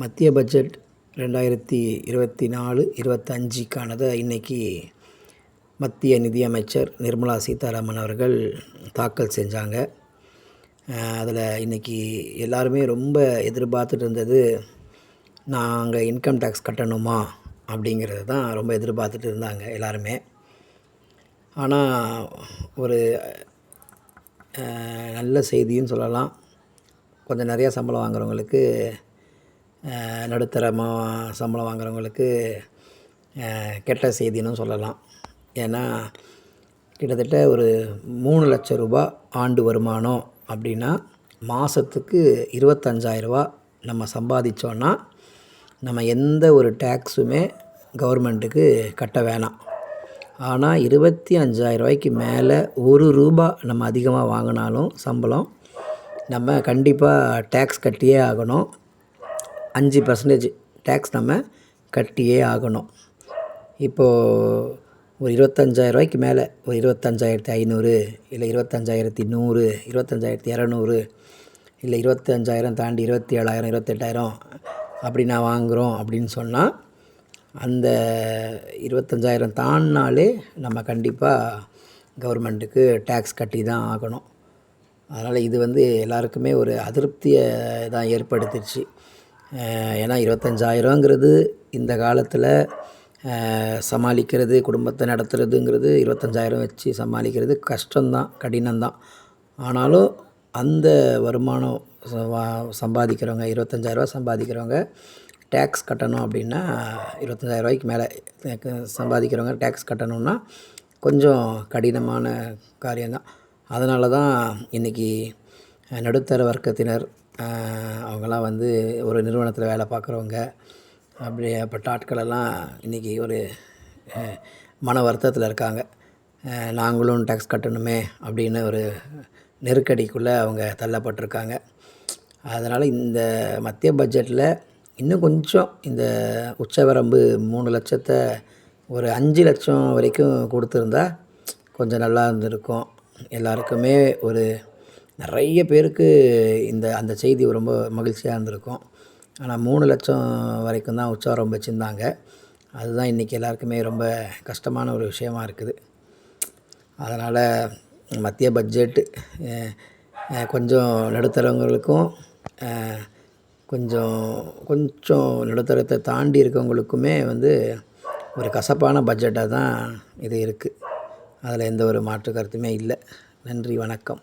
மத்திய பட்ஜெட் ரெண்டாயிரத்தி இருபத்தி நாலு இருபத்தஞ்சிக்கானதை இன்றைக்கி மத்திய நிதியமைச்சர் நிர்மலா சீதாராமன் அவர்கள் தாக்கல் செஞ்சாங்க. அதில் இன்றைக்கி எல்லாருமே ரொம்ப எதிர்பார்த்துட்டு இருந்தது நாங்கள் இன்கம் டேக்ஸ் கட்டணுமா அப்படிங்கிறது தான் ரொம்ப எதிர்பார்த்துட்டு இருந்தாங்க எல்லாருமே. ஆனால் ஒரு நல்ல செய்தின்னு சொல்லலாம். கொஞ்சம் நிறையா சம்பளம் வாங்குறவங்களுக்கு நடுத்தரமாக சம்பளம் வாங்குறவங்களுக்கு கெட்ட செய்தின்னு சொல்லலாம். ஏன்னா கிட்டத்தட்ட ஒரு மூணு லட்ச ரூபாய் ஆண்டு வருமானம் அப்படின்னா மாதத்துக்கு இருபத்தஞ்சாயிரரூபா நம்ம சம்பாதிச்சோன்னா நம்ம எந்த ஒரு டேக்ஸுமே கவர்மெண்ட்டுக்கு கட்ட வேணாம். ஆனால் இருபத்தி அஞ்சாயிரரூபாய்க்கு மேலே ஒரு ரூபா நம்ம அதிகமாக வாங்கினாலும் சம்பளம் நம்ம கண்டிப்பாக டேக்ஸ் கட்டியே ஆகணும். அஞ்சு பர்சன்டேஜ் டேக்ஸ் நம்ம கட்டியே ஆகணும். இப்போது ஒரு இருபத்தஞ்சாயிரரூபாய்க்கு மேலே ஒரு இருபத்தஞ்சாயிரத்தி ஐநூறு இல்லை இருபத்தஞ்சாயிரத்தி நூறு இருபத்தஞ்சாயிரத்தி இரநூறு இல்லை இருபத்தஞ்சாயிரம் தாண்டி இருபத்தி ஏழாயிரம் இருபத்தெட்டாயிரம் அப்படி நான் வாங்குகிறோம் அப்படின்னு சொன்னால் அந்த இருபத்தஞ்சாயிரம் தாண்டினாலே நம்ம கண்டிப்பாக கவர்மெண்ட்டுக்கு டேக்ஸ் கட்டி தான் ஆகணும். அதனால் இது வந்து எல்லாருக்குமே ஒரு அதிருப்தியை தான் ஏற்படுத்திடுச்சு. ஏன்னா இருபத்தஞ்சாயிரங்கிறது இந்த காலத்தில் சமாளிக்கிறது குடும்பத்தை நடத்துறதுங்கிறது இருபத்தஞ்சாயிரம் வச்சு சமாளிக்கிறது கஷ்டம்தான் கடினம்தான். ஆனாலும் அந்த வருமானம் வா- சம்பாதிக்கிறவங்க இருபத்தஞ்சாயிரரூவா சம்பாதிக்கிறவங்க டேக்ஸ் கட்டணும் அப்படின்னா இருபத்தஞ்சாயிரம் ரூபாய்க்கு மேலே சம்பாதிக்கிறவங்க டேக்ஸ் கட்டணும்னா கொஞ்சம் கடினமான காரியம்தான். அதனால தான் இன்றைக்கி நடுத்தர வர்க்கத்தினர் அவங்களாம் வந்து ஒரு நிறுவனத்தில் வேலை பார்க்குறவங்க. அப்படியேப்பட்ட ஆட்களெல்லாம் இன்றைக்கி ஒரு மன வருத்தத்தில் இருக்காங்க. நாங்களும் டேக்ஸ் கட்டணுமே அப்படின்னு ஒரு நெருக்கடிக்குள்ளே அவங்க தள்ளப்பட்டிருக்காங்க. அதனால் இந்த மத்திய பட்ஜெட்டில் இன்னும் கொஞ்சம் இந்த உச்சவரம்பு மூணு லட்சத்தை ஒரு அஞ்சு லட்சம் வரைக்கும் கொடுத்துருந்தா கொஞ்சம் நல்லா இருந்திருக்கும். எல்லாருக்குமே ஒரு நிறைய பேருக்கு இந்த அந்த செய்தி ரொம்ப மகிழ்ச்சியாக இருந்திருக்கும். ஆனால் மூணு லட்சம் வரைக்கும் தான் உச்சவரம்பு வச்சுருந்தாங்க. அதுதான் இன்றைக்கி எல்லாருக்குமே ரொம்ப கஷ்டமான ஒரு விஷயமா இருக்குது. அதனால் மத்திய பட்ஜெட்டு கொஞ்சம் நடுத்தரவங்களுக்கும் கொஞ்சம் கொஞ்சம் நடுத்தரத்தை தாண்டி இருக்கவங்களுக்குமே வந்து ஒரு கசப்பான பட்ஜெட்டாக தான் இது இருக்குது அதில் எந்த ஒரு மாற்று கருத்துமே இல்லை. நன்றி வணக்கம்.